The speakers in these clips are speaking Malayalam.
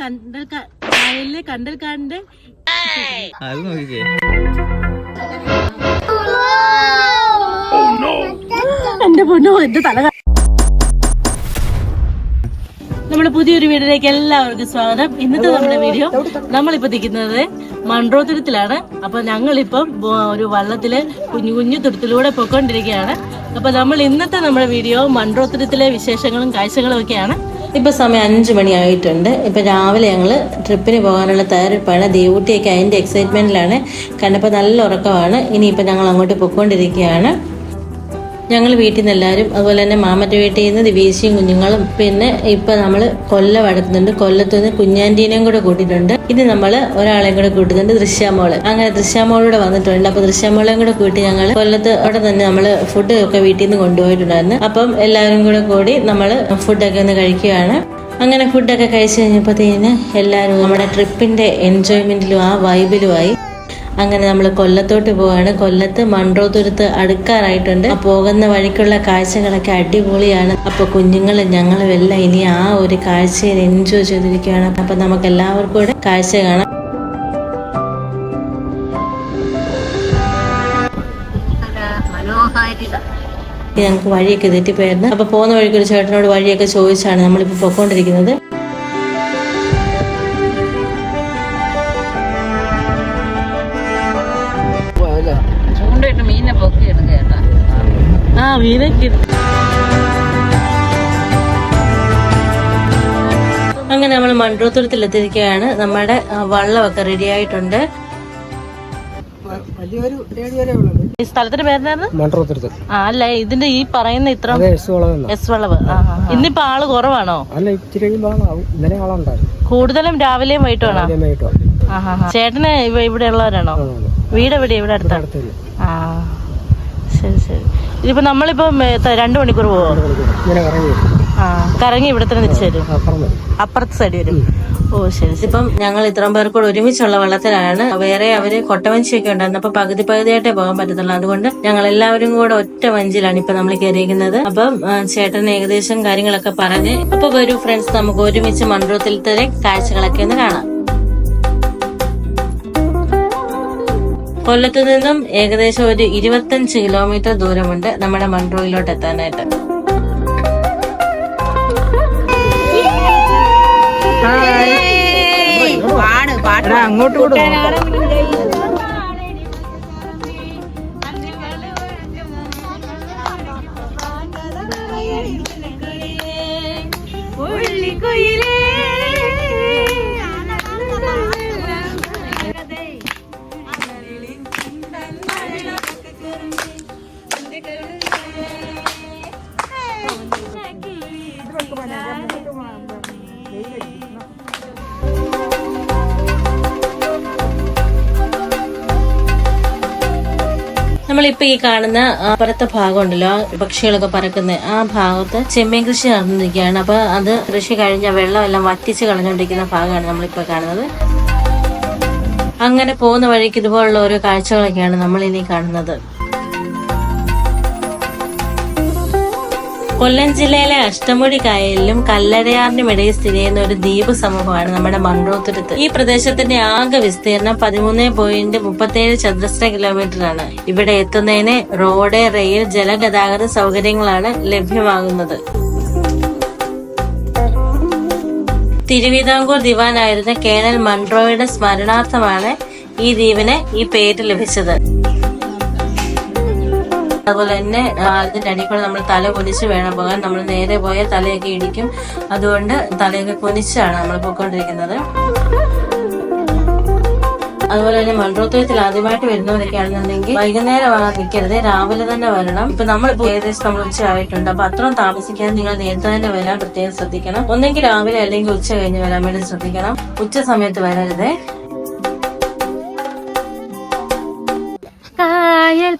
കണ്ടൽ കണ്ടൽ കാടിന്റെ അത് നോക്കിക്കേ. എന്റെ പൊന്നോ എന്റെ തല നമ്മുടെ പുതിയൊരു വീഡിയോയിലേക്ക് എല്ലാവർക്കും സ്വാഗതം. ഇന്നത്തെ നമ്മുടെ വീഡിയോ നമ്മളിപ്പോ നിൽക്കുന്നത് മൺട്രോ തുരുത്തിലാണ്. അപ്പൊ ഞങ്ങളിപ്പം ഒരു വള്ളത്തിൽ കുഞ്ഞു കുഞ്ഞു തുരുത്തിലൂടെ പൊയ്ക്കൊണ്ടിരിക്കുകയാണ്. അപ്പൊ നമ്മൾ ഇന്നത്തെ നമ്മുടെ വീഡിയോ മൺട്രോ തുരുത്തിലെ വിശേഷങ്ങളും കാഴ്ചകളും ഒക്കെയാണ്. ഇപ്പൊ സമയം അഞ്ചു മണിയായിട്ടുണ്ട്. ഇപ്പൊ രാവിലെ ഞങ്ങൾ ട്രിപ്പിന് പോകാനുള്ള തയ്യാറെടുപ്പാണ്. ദേവൂട്ടിയൊക്കെ അതിന്റെ എക്സൈറ്റ്മെന്റിലാണ് കണ്ടപ്പോ നല്ല ഉറക്കമാണ്. ഇനിയിപ്പോ ഞങ്ങൾ അങ്ങോട്ട് പൊയ്ക്കൊണ്ടിരിക്കുകയാണ്. ഞങ്ങൾ വീട്ടിൽ നിന്ന് എല്ലാവരും അതുപോലെ തന്നെ മാമന്റെ വീട്ടിൽ നിന്ന് ദിവീശിയും കുഞ്ഞുങ്ങളും പിന്നെ ഇപ്പം നമ്മൾ കൊല്ലം അടുക്കുന്നുണ്ട് കൊല്ലത്ത് നിന്ന് കുഞ്ഞാന്റീനെയും കൂടെ കൂട്ടിയിട്ടുണ്ട്. ഇത് നമ്മൾ ഒരാളെയും കൂടെ കൂട്ടുന്നുണ്ട് ദൃശ്യാമോൾ അങ്ങനെ ദൃശ്യാമോളൂടെ വന്നിട്ടുണ്ട്. അപ്പോൾ ദൃശ്യാമോളെയും കൂടെ കൂട്ടി ഞങ്ങൾ കൊല്ലത്ത് അവിടെ തന്നെ നമ്മൾ ഫുഡ് ഒക്കെ വീട്ടിൽ നിന്ന് കൊണ്ടുപോയിട്ടുണ്ടായിരുന്നു. അപ്പം എല്ലാവരും കൂടെ കൂടി നമ്മൾ ഫുഡൊക്കെ ഒന്ന് കഴിക്കുകയാണ്. അങ്ങനെ ഫുഡൊക്കെ കഴിച്ചു കഴിഞ്ഞപ്പോഴത്തേന് എല്ലാവരും നമ്മുടെ ട്രിപ്പിന്റെ എൻജോയ്മെന്റിലും ആ വൈബിലുമായി അങ്ങനെ നമ്മൾ കൊല്ലത്തോട്ട് പോവാണ്. കൊല്ലത്ത് മൺട്രോതുരുത്ത് അടുക്കാറായിട്ടുണ്ട്. പോകുന്ന വഴിക്കുള്ള കാഴ്ചകളൊക്കെ അടിപൊളിയാണ്. അപ്പൊ കുഞ്ഞുങ്ങൾ ഞങ്ങളും എല്ലാം ഇനി ആ ഒരു കാഴ്ചയിൽ എൻജോയ് ചെയ്തിരിക്കുകയാണ്. അപ്പൊ നമുക്ക് എല്ലാവർക്കും കൂടെ കാഴ്ച കാണാം. ഞങ്ങൾക്ക് വഴിയൊക്കെ തെറ്റിപ്പോയിരുന്നു അപ്പൊ പോകുന്ന വഴിക്ക് ഒരു ചേട്ടനോട് വഴിയൊക്കെ ചോദിച്ചാണ് നമ്മളിപ്പോ പൊക്കോണ്ടിരിക്കുന്നത് ആ que അങ്ങനെ നമ്മൾ മൺട്രോത്തുരത്തിൽ എത്തിയിരിക്കുകയാണ് നമ്മുടെ വള്ളമൊക്കെ റെഡി ആയിട്ടുണ്ട്. ഈ സ്ഥലത്തിന്റെ പേരെന്തായിരുന്നു? അല്ല ഇതിന്റെ ഈ പറയുന്ന ഇത്ര എസ് വളവ്. ഇന്നിപ്പോ ആൾ കുറവാണോ? അല്ല ഇച്ചിരി കൂടുതലും രാവിലെയും വൈകിട്ടുമാണോ? ചേട്ടന് ഇവ- ഇവിടെ ഉള്ളവരാണോ? വീട് എവിടെയാ? ഇവിടെ അടുത്താണ് ആ ശരി ശരി. ഇതിപ്പോ നമ്മളിപ്പോ രണ്ടു മണിക്കൂർ പോവോ? ആ കറങ്ങി ഇവിടെ തന്നെ തിരിച്ചു വരും. അപ്പുറം അപ്പുറത്തെ സൈഡ് വരും. ഓ ശരി ഇപ്പം ഞങ്ങൾ ഇത്രയും പേർ കൂടെ ഒരുമിച്ചുള്ള വെള്ളത്തിലാണ്. വേറെ അവർ കൊട്ടവഞ്ചിയൊക്കെ ഉണ്ടായിരുന്നു. അപ്പൊ പകുതി പകുതിയായിട്ടേ പോകാൻ പറ്റത്തുള്ളൂ. അതുകൊണ്ട് ഞങ്ങൾ എല്ലാവരും കൂടെ ഒറ്റ വഞ്ചിലാണ് ഇപ്പൊ നമ്മൾ കയറിയിരിക്കുന്നത്. അപ്പം ചേട്ടൻ ഏകദേശം കാര്യങ്ങളൊക്കെ പറഞ്ഞ് അപ്പൊ വരൂ ഫ്രണ്ട്സ് നമുക്ക് ഒരുമിച്ച് മൺട്രോത്തിലത്തെ കാഴ്ചകളൊക്കെ ഒന്ന് കാണാം. കൊല്ലത്ത് നിന്നും ഏകദേശം ഒരു ഇരുപത്തഞ്ച് കിലോമീറ്റർ ദൂരമുണ്ട് നമ്മുടെ മൺട്രോയിലോട്ട് എത്താനായിട്ട്. അങ്ങോട്ട് പാട്ട് അങ്ങോട്ട് നമ്മളിപ്പോ ഈ കാണുന്ന അപ്പുറത്തെ ഭാഗം ഉണ്ടല്ലോ പക്ഷികളൊക്കെ പറക്കുന്ന ആ ഭാഗത്ത് ചെമ്മീൻ കൃഷി നടന്നിരിക്കുകയാണ്. അപ്പൊ അത് കൃഷി കഴിഞ്ഞ വെള്ളം എല്ലാം വറ്റിച്ച് കളഞ്ഞുകൊണ്ടിരിക്കുന്ന ഭാഗമാണ് നമ്മളിപ്പോ കാണുന്നത്. അങ്ങനെ പോകുന്ന വഴിക്ക് ഇതുപോലുള്ള ഓരോ കാഴ്ചകളൊക്കെയാണ് നമ്മൾ ഇനി കാണുന്നത്. കൊല്ലം ജില്ലയിലെ അഷ്ടമുടി കായലിലും കല്ലരയാറിനും ഇടയിൽ സ്ഥിതി ചെയ്യുന്ന ഒരു ദ്വീപ് സമൂഹമാണ് നമ്മുടെ മൺറോത്തുരുത്ത്. ഈ പ്രദേശത്തിന്റെ ആകെ വിസ്തീർണം പതിമൂന്ന് പോയിന്റ് മുപ്പത്തേഴ് ചതുരശ്ര കിലോമീറ്റർ ആണ്. ഇവിടെ എത്തുന്നതിന് റോഡ് റെയിൽ ജലഗതാഗത സൗകര്യങ്ങളാണ് ലഭ്യമാകുന്നത്. തിരുവിതാംകൂർ ദിവാനായിരുന്ന കേണൽ മൺറോയുടെ സ്മരണാർത്ഥമാണ് ഈ ദ്വീപിന് ഈ പേര് ലഭിച്ചത്. അതുപോലെ തന്നെ അതിന്റെ കൂടെ നമ്മൾ തല കുനിച്ച് വേണം പോകാൻ. നമ്മൾ നേരെ പോയ തലയൊക്കെ ഇടിക്കും. അതുകൊണ്ട് തലയൊക്കെ കുനിച്ചാണ് നമ്മൾ പോയിക്കൊണ്ടിരിക്കുന്നത്. അതുപോലെ തന്നെ മൺട്രോത്തുരത്തിൽ ആദ്യമായിട്ട് വരുന്നവരൊക്കെ ആണെന്നുണ്ടെങ്കിൽ വൈകുന്നേരം നിൽക്കരുത്. രാവിലെ തന്നെ വരണം. ഇപ്പൊ നമ്മൾ ഏകദേശം നമ്മൾ ഉച്ച ആയിട്ടുണ്ട് അപ്പൊ അത്രയും താമസിക്കാൻ നിങ്ങൾ നേരത്തെ തന്നെ വരാൻ പ്രത്യേകം ശ്രദ്ധിക്കണം. ഒന്നെങ്കിൽ രാവിലെ അല്ലെങ്കിൽ ഉച്ച കഴിഞ്ഞ് വരാൻ വേണ്ടി ശ്രദ്ധിക്കണം. ഉച്ച സമയത്ത് വരരുതേ.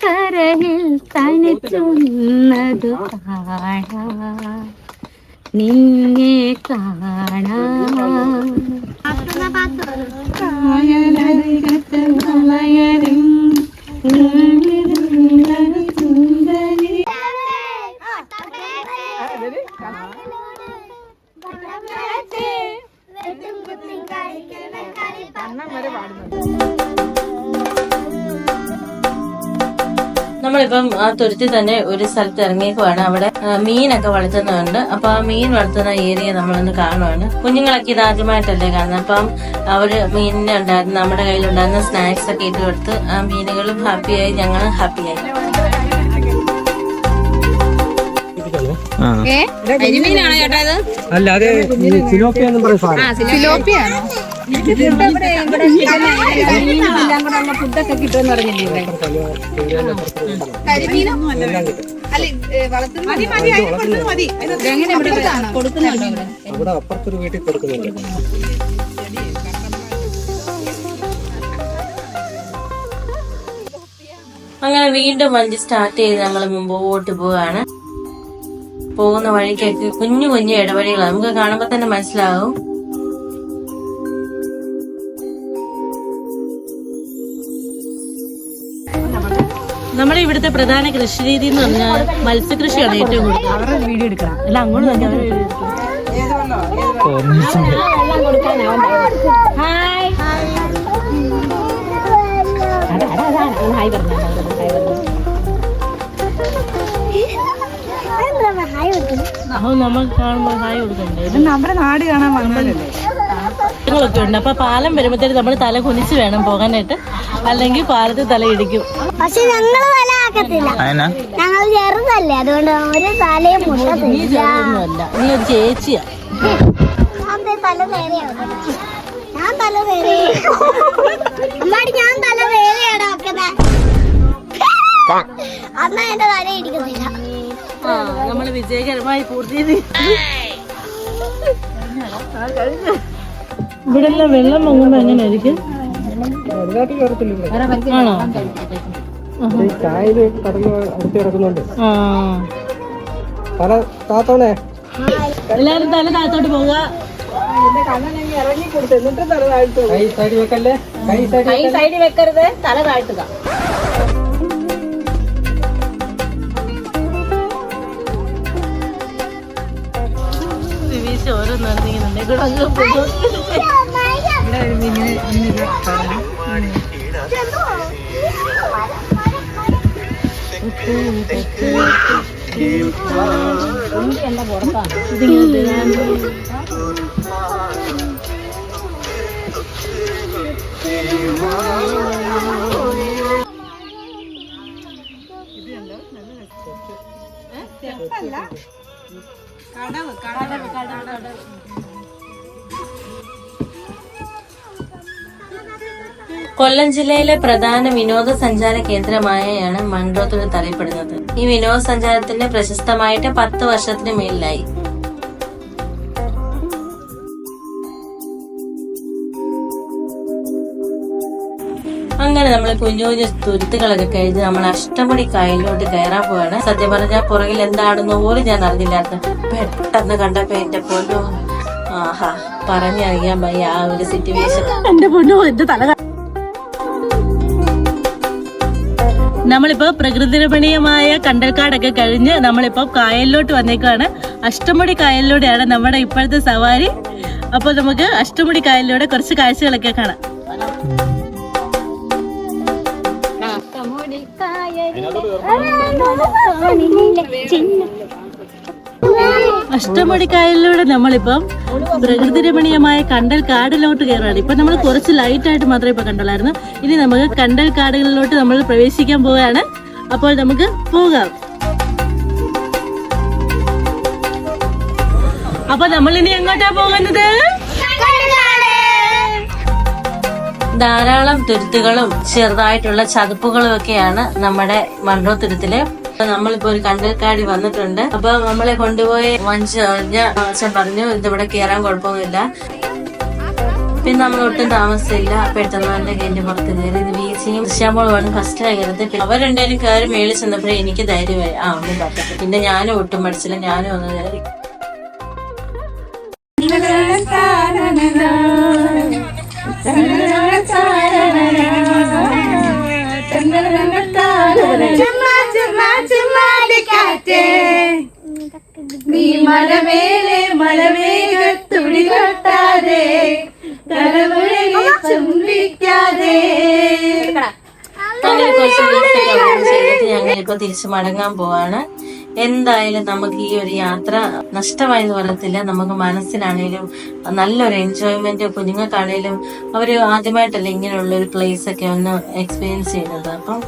കരയിൽ തനിച്ചുന്നതു കാണാ. നിന്നെ കാണാ. കായലരികത്ത് മലയരും ആ തുരുത്തി തന്നെ ഒരു സ്ഥലത്ത് ഇറങ്ങിയേക്കുവാണ്. അവിടെ മീനൊക്കെ വളർത്തുന്നുണ്ട് അപ്പൊ ആ മീൻ വളർത്തുന്ന ഏരിയ നമ്മളൊന്ന് കാണുവാണ്. കുഞ്ഞുങ്ങളൊക്കെ ഇത് ആദ്യമായിട്ടല്ലേ കാണുന്നത് അപ്പം അവർ മീനിനെ ഉണ്ടായിരുന്നു നമ്മുടെ കയ്യിലുണ്ടായിരുന്ന സ്നാക്സ് ഒക്കെ ഇട്ട് കൊടുത്ത് ആ മീനുകളും ഹാപ്പിയായി ഞങ്ങളും ഹാപ്പിയായി അല്ല അത് സിലോപ്പിയ എന്നും പറയും സിലോപ്പിയാണോ ഫുഡൊക്കെ കിട്ടുമെന്ന് പറഞ്ഞില്ലേ എങ്ങനെ ഇവിടെ കൊടുക്കുന്നുണ്ടോ ഇവിടെ അവിടെ അപ്പുറത്തൊരു വീട്ടിൽ കൊടുക്കുന്നുണ്ട്. അങ്ങനെ വീണ്ടും വണ്ടി സ്റ്റാർട്ട് ചെയ്ത് ഞങ്ങൾ മുമ്പോട്ട് പോവുകയാണ് പോകുന്ന വഴിക്കൊക്കെ കുഞ്ഞു കുഞ്ഞു ഇടവഴികളാണ് നമുക്ക് കാണുമ്പോൾ തന്നെ മനസ്സിലാവും. നമ്മുടെ ഇവിടുത്തെ പ്രധാന കൃഷി രീതി എന്ന് പറഞ്ഞാൽ മത്സ്യകൃഷിയാണ് ഏറ്റവും കൂടുതൽ. അവരുടെ വീഡിയോ എടുക്കണം. അല്ല അങ്ങോട്ട് തന്നെ നമ്മൾ കാണുമ്പോൾ ഹായ് കൊടുക്കണ്ടേ? നമ്മുടെ നാട് കാണാൻ വന്നതല്ലേ? ഒക്കെ ഉണ്ട്. അപ്പൊ പാലം വരുമ്പോഴത്തേക്ക് നമ്മൾ തല കുനിച്ച് വേണം പോകാനായിട്ട്. അല്ലെങ്കിൽ പാലത്തിൽ തല ഇടിക്കും. പക്ഷെ ഞങ്ങൾ തല ആക്കത്തില്ല. അതെന്നാ? ഞങ്ങൾ ചെറുതല്ലേ അതുകൊണ്ട് ഒരു തലയും നീ മുട്ടത്തില്ല ചെറുതൊന്നുമല്ല നീ ഒരു ചേച്ചിയാ. ഞാൻ ദേ തല നേരെയാണ് ഞാൻ തല നേരെ അമ്മാടി ഞാൻ തല നേരെയാണ് ആക്കുന്നത് അന്നാ എന്റെ തല ഇടിക്കുന്നില്ല. ആ നമ്മൾ വിജയകരമായി പൂർത്തി ഇവിടെ എല്ലാം വെള്ളം പൊങ്ങുമ്പോ എങ്ങനെയായിരിക്കും? ആണോ? ഈ കായൽ കടന്ന് അടുത്ത് കിടക്കുന്നുണ്ട്. ആ. തല താത്തോണേ എല്ലാരും തല താത്തോട്ട് പോവുക. കൈ സൈഡ് വെക്കല്ലേ? കൈ സൈഡ് വെക്കരുത് തല താഴ്ത്തുക. ഓരോ നടന്നിങ്ങനെ കൂടെ അങ്ങ് പോകും. കടവ് കടവ് കടവ് കടവ് കൊല്ലം ജില്ലയിലെ പ്രധാന വിനോദസഞ്ചാര കേന്ദ്രമായാണ് മൺട്രോത്തുരുത്ത് അറിയപ്പെടുന്നത് ഈ വിനോദസഞ്ചാരത്തിന്റെ പ്രശസ്തമായിട്ട് പത്ത് വർഷത്തിന് മേലിലായി. അങ്ങനെ നമ്മൾ കുഞ്ഞു കുഞ്ഞു തുരുത്തുകളൊക്കെ കഴിഞ്ഞ് നമ്മൾ അഷ്ടമുടി കായലിലോട്ട് കയറാൻ പോവാണ്. സത്യം പറഞ്ഞാൽ പുറകിൽ എന്താണെന്ന് പോലും ഞാൻ അറിഞ്ഞില്ലാത്ത പെട്ടെന്ന് കണ്ടപ്പോ എന്റെ പൊന്നു ആഹാ പറഞ്ഞറിയാൻ വയ്യ ആ ഒരു സിറ്റുവേഷൻ എന്റെ പൊന്നു എന്റെ തല നമ്മളിപ്പോ പ്രകൃതി രമണീയമായ കണ്ടൽക്കാടൊക്കെ കഴിഞ്ഞ് നമ്മളിപ്പോ കായലിലോട്ട് വന്നേക്കാണ് അഷ്ടമുടി കായലിലൂടെയാണ് നമ്മുടെ ഇപ്പോഴത്തെ സവാരി അപ്പൊ നമുക്ക് അഷ്ടമുടി കായലിലൂടെ കുറച്ച് കാഴ്ചകളൊക്കെ കാണാം അഷ്ടമുടി കായലിലൂടെ നമ്മളിപ്പം പ്രകൃതി രമണീയമായ കണ്ടൽ കാടിലോട്ട് കയറാണ്. ഇപ്പൊ നമ്മൾ കുറച്ച് ലൈറ്റ് ആയിട്ട് മാത്രമേ ഇപ്പൊ കണ്ടുള്ളായിരുന്നു. ഇനി നമുക്ക് കണ്ടൽ കാടുകളിലോട്ട് നമ്മൾ പ്രവേശിക്കാൻ പോവുകയാണ്. അപ്പോൾ നമുക്ക് പോകാം. അപ്പൊ നമ്മൾ ഇനി എങ്ങോട്ടാ പോകുന്നത്? ധാരാളം തുരുത്തുകളും ചെറുതായിട്ടുള്ള ചതുപ്പുകളും ഒക്കെയാണ് നമ്മുടെ മണ്ണോ തുരുത്തിൽ അപ്പൊ നമ്മളിപ്പോ ഒരു കണ്ടൽക്കാടി വന്നിട്ടുണ്ട്. അപ്പൊ നമ്മളെ കൊണ്ടുപോയി വഞ്ചി ഞാൻ പറഞ്ഞു ഇതിവിടെ കയറാൻ കുഴപ്പമൊന്നുമില്ല. പിന്നെ നമ്മൾ ഒട്ടും താമസിച്ചില്ല. അപ്പൊ തന്നെ ഗേറ്റ് പുറത്ത് കയറി ഇത് വീഴ്ചയും വേണം ഫസ്റ്റ് കയറുന്നത് പിന്നെ അവരുണ്ടായാലും കയറി മേളിൽ ചെന്നപ്പോഴേ എനിക്ക് ധൈര്യമായി ആ ഒന്നും പറ്റത്തില്ല പിന്നെ ഞാനും ഒട്ടും പഠിച്ചില്ല ഞാനും ഒന്ന് കയറി. ചുമ്മാലിക്കാറ്റ് നീ മലമേലെ തുടി കൊട്ടാതെ തലമുഴകി ചുംബിക്കാതെ. തിരിച്ചു മടങ്ങാൻ പോവാണ്. എന്തായാലും നമുക്ക് ഈ ഒരു യാത്ര നഷ്ടമായി എന്ന് പറയത്തില്ല. നമുക്ക് മനസ്സിനാണേലും നല്ലൊരു എൻജോയ്മെന്റ് കുഞ്ഞുങ്ങൾക്കാണേലും അവർ ആദ്യമായിട്ടല്ല ഇങ്ങനെയുള്ള ഒരു പ്ലേസ് ഒക്കെ ഒന്ന് എക്സ്പീരിയൻസ് ചെയ്യുന്നത്. അപ്പം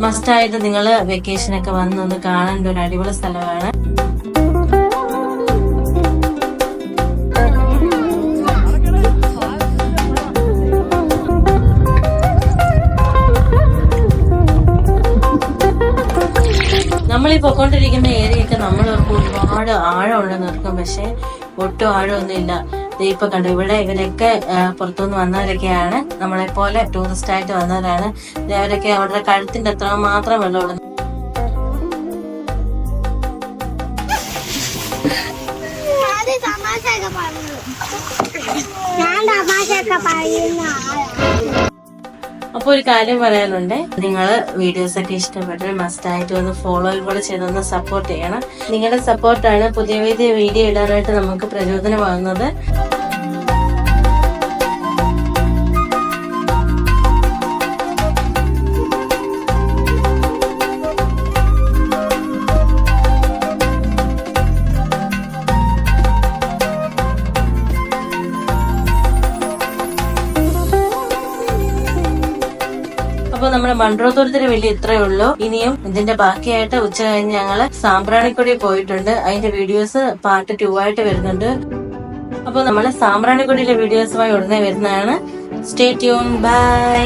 മസ്റ്റായിട്ട് നിങ്ങൾ വെക്കേഷനൊക്കെ വന്ന് ഒന്ന് കാണേണ്ട ഒരു അടിപൊളി സ്ഥലമാണ്. നമ്മൾ ഈ പൊക്കോണ്ടിരിക്കുന്ന ഏരിയയൊക്കെ നമ്മൾ ഒരുപാട് ആഴമുണ്ടെന്ന് ഓർക്കും പക്ഷെ ഒട്ടും ആഴമൊന്നുമില്ല. ഇപ്പൊ കണ്ടു ഇവിടെ ഇവരൊക്കെ പുറത്തുനിന്ന് വന്നവരൊക്കെയാണ് നമ്മളെ പോലെ ടൂറിസ്റ്റ് ആയിട്ട് വന്നവരാണ്. അവരൊക്കെ അവരുടെ കഴുത്തിന്റെ അത്ര മാത്രം വെള്ളമുള്ളൂ ഞാൻ തമാശയൊക്കെ പറയുന്ന ആളാ അപ്പൊ ഒരു കാര്യം പറയാനുണ്ട്. നിങ്ങൾ വീഡിയോസ് ഒക്കെ ഇഷ്ടപ്പെട്ടാൽ മസ്റ്റായിട്ട് ഒന്ന് ഫോളോ കൂടെ ചെയ്തൊന്ന് സപ്പോർട്ട് ചെയ്യണം. നിങ്ങളുടെ സപ്പോർട്ടാണ് പുതിയ പുതിയ വീഡിയോ ഇടാനായിട്ട് നമുക്ക് പ്രചോദനമാകുന്നത്. അപ്പൊ നമ്മുടെ മൺട്രോത്തുരത്തിന് വേണ്ടി ഇത്രയേ ഉള്ളൂ. ഇനിയും ഇതിന്റെ ബാക്കിയായിട്ട് ഉച്ച കഴിഞ്ഞ് ഞങ്ങൾ സാമ്പ്രാണിക്കൊടി പോയിട്ടുണ്ട്. അതിന്റെ വീഡിയോസ് പാർട്ട് ടു ആയിട്ട് വരുന്നുണ്ട്. അപ്പൊ നമ്മൾ സാമ്പ്രാണിക്കൊടിയിലെ വീഡിയോസുമായി ഉടനെ വരുന്നതാണ്. Stay tune by